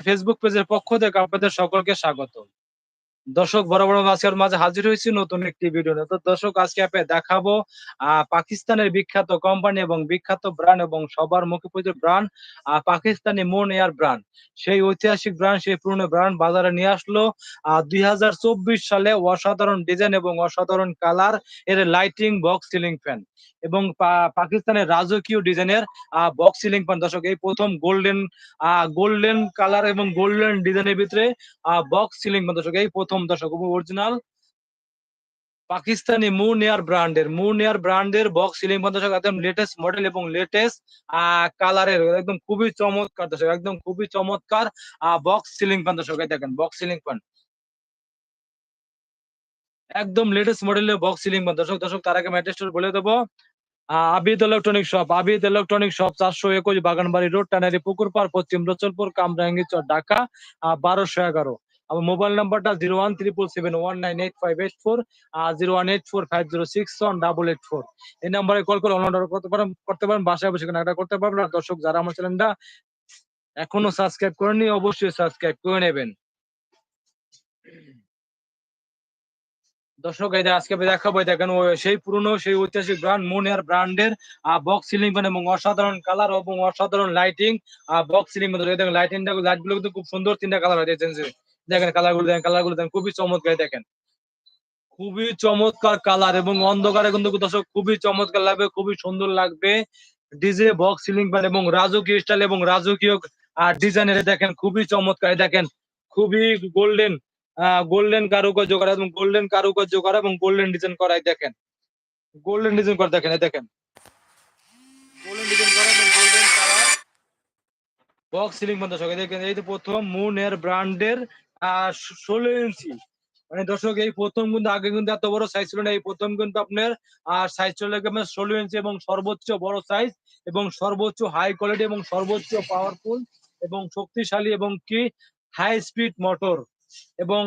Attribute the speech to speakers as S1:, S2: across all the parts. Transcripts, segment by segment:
S1: Facebook পেজের পক্ষ থেকে আপনাদের সকলকে স্বাগত দর্শক, বড় বড় আজকের মাঝে হাজির হয়েছি নতুন একটি ভিডিও তো দর্শক, আজকে আপনি দেখাবো পাকিস্তানের বিখ্যাত কোম্পানি এবং বিখ্যাত ব্র্যান্ড এবং সবার মুখে পরিচিত brand Pakistani Moon Air brand সেই ঐতিহাসিক ব্র্যান্ড সেই পুরনো ব্র্যান্ড বাজারে নিয়ে আসলো। দুই সালে অসাধারণ ডিজাইন এবং অসাধারণ কালারের লাইটিং বক্স সিলিং ফ্যান এবং পাকিস্তানের রাজকীয় ডিজাইনের বক্স সিলিং ফ্যান দর্শক, এই প্রথম গোল্ডেন আহ গোল্ডেন কালার এবং গোল্ডেন ডিজাইনের ভিতরে বক্স সিলিং ফ্যান দর্শক, এই প্রথম দর্শক অরিজিনাল পাকিস্তানি মুন এয়ার ব্র্যান্ডের মুন এয়ার ব্র্যান্ডের বক্স সিলিং দর্শক, একদম লেটেস্ট মডেল এবং লেটেস্ট কালারের একদম খুবই চমৎকার দর্শক, একদম খুবই চমৎকার বক্স সিলিং ফ্যান দর্শক দেখেন বক্স সিলিং ফ্যান একদম লেটেস্ট মডেলের বক্স সিলিং ফ্যান দর্শক দর্শক, তার আগে ম্যাট্রেস বলে দেবো। Abid electronic shop Abid electronic shop চারশো একুশ বাগানবাড়ি রোড টানারি পুকুর পার পশ্চিম রচলপুর কামরাঙ্গি চর ঢাকা বারোশো এগারো। আমার মোবাইল নাম্বারটা zero one triple seven one nine eight five eight four আর zero one eight four five zero six one double eight four এই নাম্বারে কল করে অনলাইন করতে পারেন করতে পারেন, বাসায় বসে কেনাকাটা করতে পারবেন। আর দর্শক যারা আমার চ্যানেলটা এখনও সাবস্ক্রাইব করেনি অবশ্যই সাবস্ক্রাইব করে নেবেন। দর্শক, এই আজকে আমি দেখাবো দেখেন সেই পুরনো, সেই ঐতিহাসিক ব্র্যান্ড মুনিয়ার ব্র্যান্ডের বক্স সিলিং ফ্যান এবং অসাধারণ কালার এবং অসাধারণ লাইটিং বক্স সিলিং দেখেন লাইটিংটা লাইটগুলো কিন্তু খুব সুন্দর তিনটা কালার হয় দেখেন কালারগুলো দেখেন কালারগুলো দেখেন, খুবই চমৎকার দেখেন। খুবই চমৎকার কালার এবং অন্ধকারে কিন্তু দর্শক খুবই চমৎকার লাগবে, খুবই সুন্দর লাগবে। ডিজে বক্স সিলিং ফ্যান এবং রাজকীয় স্টাইল এবং রাজকীয় আর ডিজাইনের দেখেন, খুবই চমৎকার দেখেন। খুবই গোল্ডেন গোল্ডেন কারুকার্য করা এবং গোল্ডেন কারুকার্য করা এবং গোল্ডেন ডিজাইন করাই দেখেন। গোল্ডেন ডিজাইন করা দেখেন দেখেন। বক্স সিলিং বন্ধ সবাই দেখেন, এই তো প্রথম মুন এর ব্র্যান্ডের ষোলো ইঞ্চি মানে দর্শক, এই প্রথম কিন্তু আগে কিন্তু এত বড় সাইজ ছিল না। এই প্রথম কিন্তু আপনার, আর সাইজ চলে ষোলো ইঞ্চি এবং সর্বোচ্চ বড় সাইজ এবং সর্বোচ্চ হাই কোয়ালিটি এবং সর্বোচ্চ পাওয়ারফুল এবং শক্তিশালী এবং কি? হাই স্পিড মোটর এবং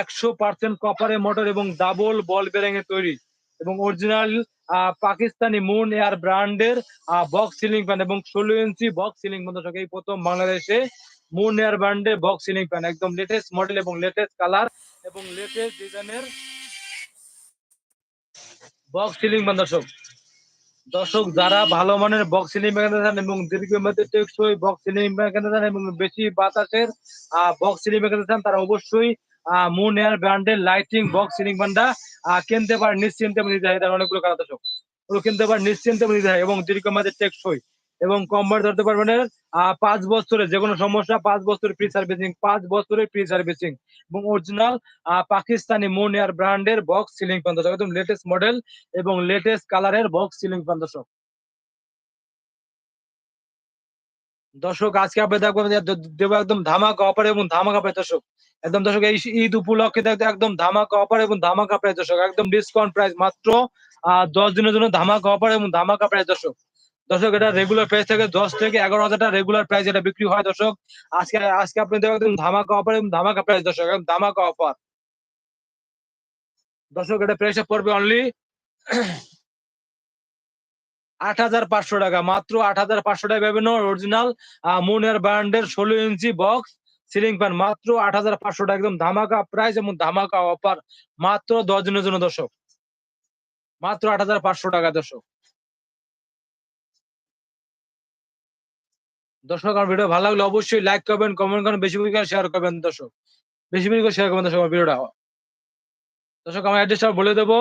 S1: একশো পার্সেন্ট কপারের মোটর এবং ডাবল বল বেরিং এ তৈরি। এবং original ah, Pakistani moon air ব্র্যান্ডের বক্স সিলিং ফ্যান এবং ষোলো ইঞ্চি বক্স সিলিং ফ্যান এই প্রথম বাংলাদেশে মুন এয়ার ব্র্যান্ডের বক্স সিলিং ফ্যান একদম লেটেস্ট মডেল এবং লেটেস্ট কালার এবং লেটেস্ট ডিজাইনের বক্স সিলিং ফ্যান দর্শক। দর্শক, যারা ভালো মানের বক্স সিলিং ফ্যান চান এবং দীর্ঘমেয়াদী টেকসই বক্স সিলিং ফ্যান চান এবং বেশি বাতাসের বক্স সিলিং ফ্যান চান, তারা অবশ্যই মুন এয়ার ব্র্যান্ডের লাইটিং বক্স সিলিং ফ্যানটা কিনতে পারে নিশ্চিন্তে নিতে হয় অনেকগুলো কালার দর্শক। কিনতে পারে নিশ্চিন্তে নিতে হয় এবং দীর্ঘমেয়াদী টেকসই। এবং কম্বার ধরতে পারবেন পাঁচ বছরের যে কোনো সমস্যা, পাঁচ বছরের ফ্রি সার্ভিসিং পাঁচ বছরের ফ্রি সার্ভিসিং এবং অরিজিনাল পাকিস্তানি মুন এয়ার ব্র্যান্ডের বক্স সিলিং ফ্যান দর্শক, একদম লেটেস্ট মডেল এবং লেটেস্ট কালারের বক্স সিলিং ফ্যান দর্শক। দর্শক, আজকে আপনি দেখবেন দেবো একদম ধামাকা অফার এবং ধামাকা প্রায় দর্শক। একদম দর্শক, এই ঈদ উপলক্ষে দেখতে একদম ধামাকা অপার এবং ধামাকা প্রায় দর্শক। একদম ডিসকাউন্ট প্রাইস মাত্র দশ দিনের জন্য ধামাকা অপার এবং ধামাকা প্রাইস দর্শক। দর্শক, এটা রেগুলার প্রাইস থেকে, দশ থেকে এগারো হাজার টাকা রেগুলার প্রাইস এটা বিক্রি হয়, দর্শক। আজকে আজকে আপনি দেখবেন একদম ধামাকা অফার এবং ধামাকা প্রাইস দর্শক, একদম ধামাকা অফার দর্শক, এটা প্রাইসটা পড়বে অনলি আট হাজার পাঁচশো টাকা। মাত্র আট হাজার পাঁচশো টাকা পাবেন অরিজিনাল মুনের ব্র্যান্ডের ষোলো ইঞ্চি বক্স সিলিং ফ্যান মাত্র আট হাজার পাঁচশো টাকা, একদম ধামাকা প্রাইস এবং ধামাকা অফার মাত্র দশ দিনের জন্য, দর্শক। মাত্র আট হাজার পাঁচশো টাকা, দর্শক। দর্শক, আমার ভিডিও ভালো লাগলে অবশ্যই লাইক করবেন কমেন্ট করবেন, বেশি বেশি করে শেয়ার করবেন দর্শক। বেশি বেশি করে শেয়ার করবেন দর্শক, আমার ভিডিওটা। দর্শক, আমার অ্যাড্রেসটা বলে দেবো।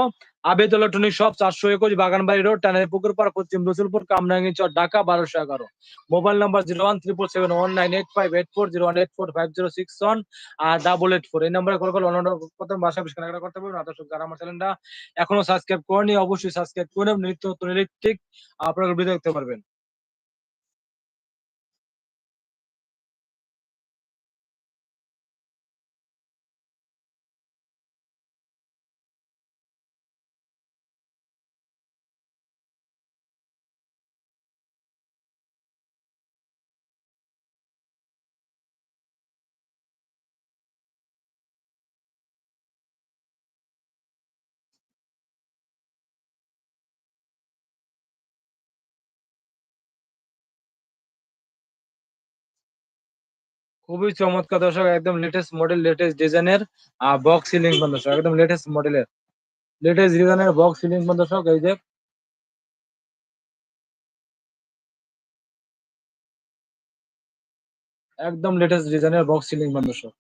S1: আবেদ ইলেকট্রনিক শপ চারশো একুশ বাগানবাড়ি রোড টানের পুকুর পাড়া, পশ্চিম রসুলপুর, কামরাঙ্গি চর, ঢাকা, বারোশো এগারো। Mobile number zero one triple seven one nine eight five eight four zero one eight four five zero six one আর ডাবল এইট ফোর এই নাম্বারে কল করে অন্য প্রথম বাসা বেশি কেনাকাটা করতে পারবেন। দর্শক, যারা আমার চ্যানেলটা এখনও সাবস্ক্রাইব করেনি অবশ্যই সাবস্ক্রাইব করে নিত্য নতুন ইলেকট্রিক আপনারা ভিডিও দেখতে পারবেন। খুবই চমৎকার দর্শক, একদম লেটেস্ট মডেল লেটেস্ট ডিজাইনের বক্স সিলিং ফ্যান দর্শক, একদম লেটেস্ট মডেলের লেটেস্ট ডিজাইনের বক্স সিলিং ফ্যান দর্শক, এই যে। একদম লেটেস্ট ডিজাইনের বক্স সিলিং ফ্যান দর্শক।